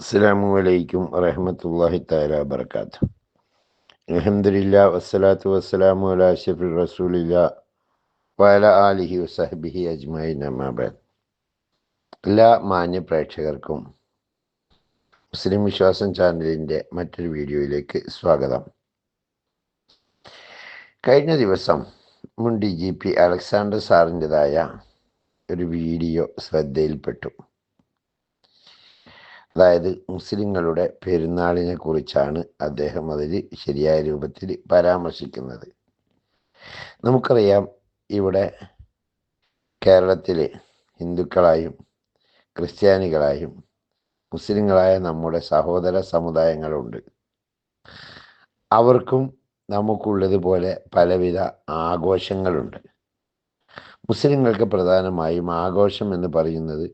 അസ്സാമു അലൈക്കും വറഹമത്തല്ലാഹി താല വർക്കാത്ത് അലഹമില്ല വസ്സലാത്തു വസ്സലാമു അല അഷഫിൽ റസൂലില്ല വല ആലിഹി വസഹബിഹി അജ്മായി നമാബാദ് എല്ലാ മാന്യ പ്രേക്ഷകർക്കും മുസ്ലിം വിശ്വാസം ചാനലിന്റെ മറ്റൊരു വീഡിയോയിലേക്ക് സ്വാഗതം. കഴിഞ്ഞ ദിവസം മുൻ ഡി ജി പി അലക്സാണ്ടർ സാറിന്റെതായ ഒരു വീഡിയോ ശ്രദ്ധയിൽപ്പെട്ടു. അതായത് മുസ്ലിങ്ങളുടെ പെരുന്നാളിനെ കുറിച്ചാണ് അദ്ദേഹം അതിൽ ശരിയായ രൂപത്തിൽ പരാമർശിക്കുന്നത്. നമുക്കറിയാം ഇവിടെ കേരളത്തിൽ ഹിന്ദുക്കളായും ക്രിസ്ത്യാനികളായും മുസ്ലിങ്ങളായ നമ്മുടെ സഹോദര സമുദായങ്ങളുണ്ട്. അവർക്കും നമുക്കുള്ളതുപോലെ പലവിധ ആഘോഷങ്ങളുണ്ട്. മുസ്ലിങ്ങൾക്ക് പ്രധാനമായും ആഘോഷം എന്ന് പറയുന്നത്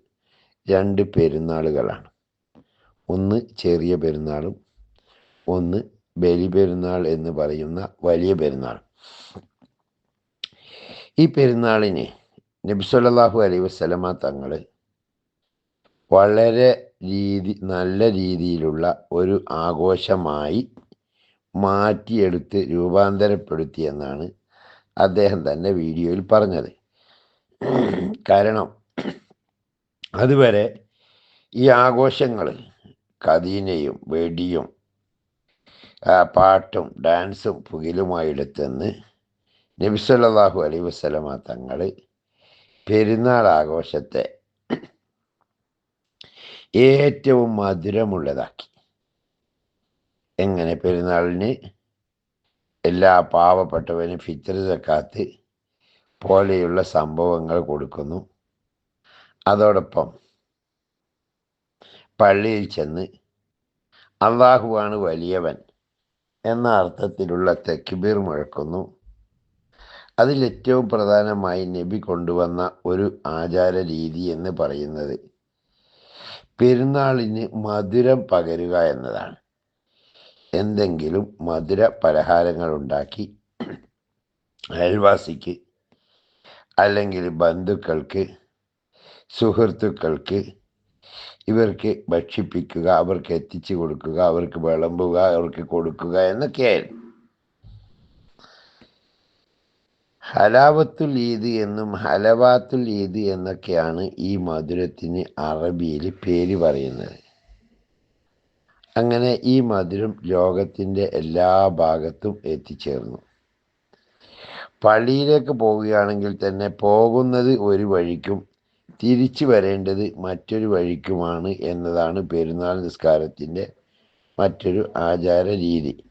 രണ്ട് പെരുന്നാളുകളാണ്. ഒന്ന് ചെറിയ പെരുന്നാളും ഒന്ന് ബലി പെരുന്നാൾ എന്ന് പറയുന്ന വലിയ പെരുന്നാൾ. ഈ പെരുന്നാളിന് നബിസ്വല്ലാഹു അലൈ വസ്ലമ തങ്ങൾ വളരെ രീതി നല്ല രീതിയിലുള്ള ഒരു ആഘോഷമായി മാറ്റിയെടുത്ത് രൂപാന്തരപ്പെടുത്തിയെന്നാണ് അദ്ദേഹം തന്നെ വീഡിയോയിൽ പറഞ്ഞത്. കാരണം അതുവരെ ഈ ആഘോഷങ്ങൾ കദീനയും വെടിയും പാട്ടും ഡാൻസും പുകിലുമായിടത്തുനിന്ന് നബിസല്ലാഹു അലൈ വസ്ലമ തങ്ങൾ പെരുന്നാൾ ആഘോഷത്തെ ഏറ്റവും മധുരമുള്ളതാക്കി. എങ്ങനെ പെരുന്നാളിന് എല്ലാ പാവപ്പെട്ടവനും ഫിത്തർ സക്കാത്ത് പോലെയുള്ള സംഭവങ്ങൾ കൊടുക്കുന്നു. അതോടൊപ്പം പള്ളിയിൽ ചെന്ന് അള്ളാഹുവാണ് വലിയവൻ എന്ന അർത്ഥത്തിലുള്ള തെക്കിബീർ മുഴക്കുന്നു. അതിലേറ്റവും പ്രധാനമായി നബി കൊണ്ടുവന്ന ഒരു ആചാര രീതി എന്ന് പറയുന്നത് പെരുന്നാളിന് മധുരം പകരുക എന്നതാണ്. എന്തെങ്കിലും മധുര പലഹാരങ്ങൾ ഉണ്ടാക്കി അയൽവാസിക്ക് അല്ലെങ്കിൽ ബന്ധുക്കൾക്ക് സുഹൃത്തുക്കൾക്ക് ഇവർക്ക് ഭക്ഷിപ്പിക്കുക അവർക്ക് എത്തിച്ചു കൊടുക്കുക അവർക്ക് വിളമ്പുക അവർക്ക് കൊടുക്കുക എന്നൊക്കെയായിരുന്നു. ഹലാവത്തുൽ ഈദ് എന്നും ഹലവാത്തുൽ ഈദ് എന്നൊക്കെയാണ് ഈ മധുരത്തിന് അറബിയിൽ പേര് പറയുന്നത്. അങ്ങനെ ഈ മധുരം ലോകത്തിന്റെ എല്ലാ ഭാഗത്തും എത്തിച്ചേർന്നു. പള്ളിയിലേക്ക് പോവുകയാണെങ്കിൽ തന്നെ പോകുന്നത് ഒരു വഴിക്കും തിരിച്ചു വരേണ്ടത് മറ്റൊരു വഴിക്കുമാണ് എന്നതാണ് പെരുന്നാൾ നിസ്കാരത്തിന്റെ മറ്റൊരു ആചാര രീതി.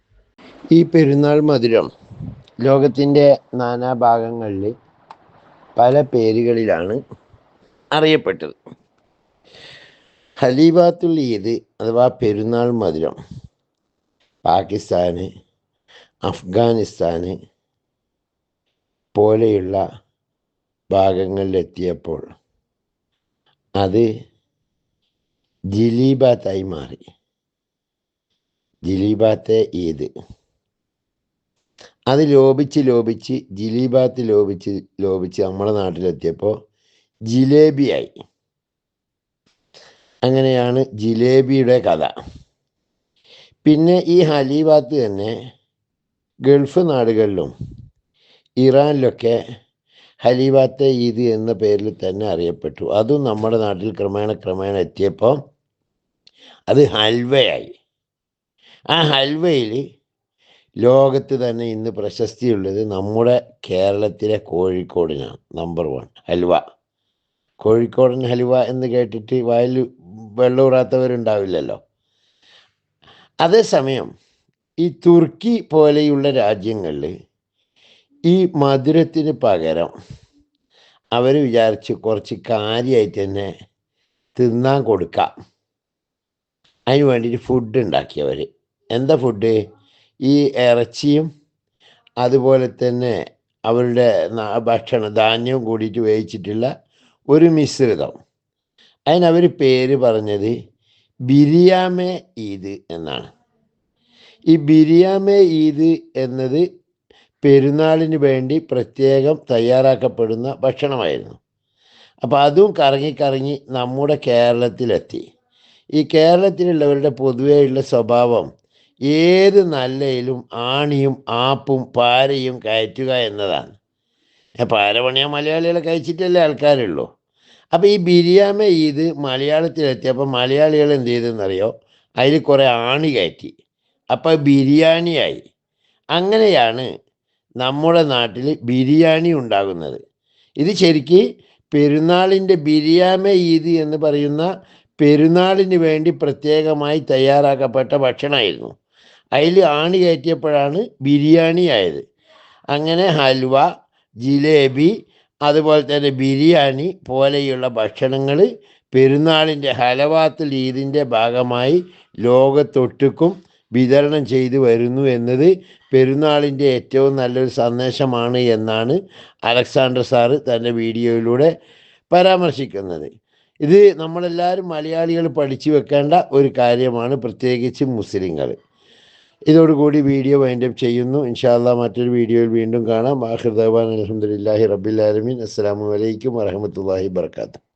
ഈ പെരുന്നാൾ മധുരം ലോകത്തിന്റെ നാനാഭാഗങ്ങളിൽ പല പേരുകളിലാണ് അറിയപ്പെട്ടത്. ഹലീബാത്തുൽ ഈദ് അഥവാ പെരുന്നാൾ മധുരം പാകിസ്ഥാന് അഫ്ഗാനിസ്ഥാന് പോലെയുള്ള ഭാഗങ്ങളിലെത്തിയപ്പോൾ അത് ജിലീബാത്തായി മാറി. ജിലീബാത്തെ ഈദ് അത് ലോപിച്ച് ലോപിച്ച് ജിലീബാത്ത് ലോപിച്ച് ലോപിച്ച് നമ്മുടെ നാട്ടിലെത്തിയപ്പോൾ ജിലേബിയായി. അങ്ങനെയാണ് ജിലേബിയുടെ കഥ. പിന്നെ ഈ ഹലീബാത്ത് തന്നെ ഗൾഫ് നാടുകളിലും ഇറാനിലൊക്കെ ഹലീബാത്തെ ഈദ് എന്ന പേരിൽ തന്നെ അറിയപ്പെട്ടു. അതും നമ്മുടെ നാട്ടിൽ ക്രമേണ ക്രമേണ എത്തിയപ്പോൾ അത് ഹൽവയായി. ആ ഹൽവയിൽ ലോകത്ത് തന്നെ ഇന്ന് പ്രശസ്തിയുള്ളത് നമ്മുടെ കേരളത്തിലെ കോഴിക്കോടിനാണ്. Number one halwa. കോഴിക്കോടൻ ഹൽവ എന്ന് കേട്ടിട്ട് വയൽ വെള്ളൂറാത്തവരുണ്ടാവില്ലല്ലോ അതേസമയം ഈ തുർക്കി പോലെയുള്ള രാജ്യങ്ങളിൽ ഈ മധുരത്തിന് പകരം അവർ വിചാരിച്ച് കുറച്ച് കാര്യമായിട്ട് തന്നെ തിന്നാൻ കൊടുക്കാം. അതിന് വേണ്ടിയിട്ട് ഫുഡ് ഉണ്ടാക്കിയവർ എന്താ ഫുഡ് ഈ ഇറച്ചിയും അതുപോലെ തന്നെ അവരുടെ ഭക്ഷണ ധാന്യവും കൂടിയിട്ട് വേവിച്ചിട്ടുള്ള ഒരു മിശ്രിതം. അതിനവർ പേര് പറഞ്ഞത് ബിരിയാമേ ഈദ് എന്നാണ്. ഈ ബിരിയാമേ ഈദ് എന്നത് പെരുന്നാളിന് വേണ്ടി പ്രത്യേകം തയ്യാറാക്കപ്പെടുന്ന ഭക്ഷണമായിരുന്നു. അപ്പോൾ അതും കറങ്ങി കറങ്ങി നമ്മുടെ കേരളത്തിലെത്തി. ഈ കേരളത്തിലുള്ളവരുടെ പൊതുവെയുള്ള സ്വഭാവം ഏത് നല്ലയിലും ആണിയും ആപ്പും പാരയും കയറ്റുക എന്നതാണ്. പാര പണിയാൻ മലയാളികളെ കഴിച്ചിട്ടല്ലേ ആൾക്കാരുള്ളൂ. അപ്പോൾ ഈ ബിരിയാമ ഈദ് മലയാളത്തിലെത്തിയപ്പോൾ മലയാളികൾ എന്ത് ചെയ്തെന്നറിയോ? അതിൽ കുറേ ആണി കയറ്റി. അപ്പോൾ ബിരിയാണിയായി. അങ്ങനെയാണ് നമ്മുടെ നാട്ടിൽ ബിരിയാണി ഉണ്ടാകുന്നത്. ഇത് ശരിക്ക് പെരുന്നാളിന്റെ ബിരിയാമ ഈദ് എന്ന് പറയുന്ന പെരുന്നാളിന് വേണ്ടി പ്രത്യേകമായി തയ്യാറാക്കപ്പെട്ട ഭക്ഷണമായിരുന്നു. അതിൽ ആണി കയറ്റിയപ്പോഴാണ് ബിരിയാണി ആയത്. അങ്ങനെ ഹൽവ ജിലേബി അതുപോലെ തന്നെ ബിരിയാണി പോലെയുള്ള ഭക്ഷണങ്ങൾ പെരുന്നാളിന്റെ ഹലവാത്തിൽ ഈദിന്റെ ഭാഗമായി ലോകത്തൊട്ടുക്കും വിതരണം ചെയ്തു വരുന്നു എന്നത് പെരുന്നാളിന്റെ ഏറ്റവും നല്ലൊരു സന്ദേശമാണ് എന്നാണ് അലക്സാണ്ടർ സാറ് തന്റെ വീഡിയോയിലൂടെ പരാമർശിക്കുന്നത്. ഇത് നമ്മളെല്ലാവരും മലയാളികൾ പഠിച്ചു വെക്കേണ്ട ഒരു കാര്യമാണ് പ്രത്യേകിച്ച് മുസ്ലിങ്ങൾ. ഇതോടുകൂടി വീഡിയോ വൈൻഡപ്പ് ചെയ്യുന്നു. ഇൻഷാല്ല മറ്റൊരു വീഡിയോയിൽ വീണ്ടും കാണാം. ആഹിർ ദവാൻ അലഹമുല്ലാഹി റബ്ബിൽ ആലമീൻ. അസ്സാം വലൈക്കും വരഹമുല്ലാഹി വർക്കാത്തു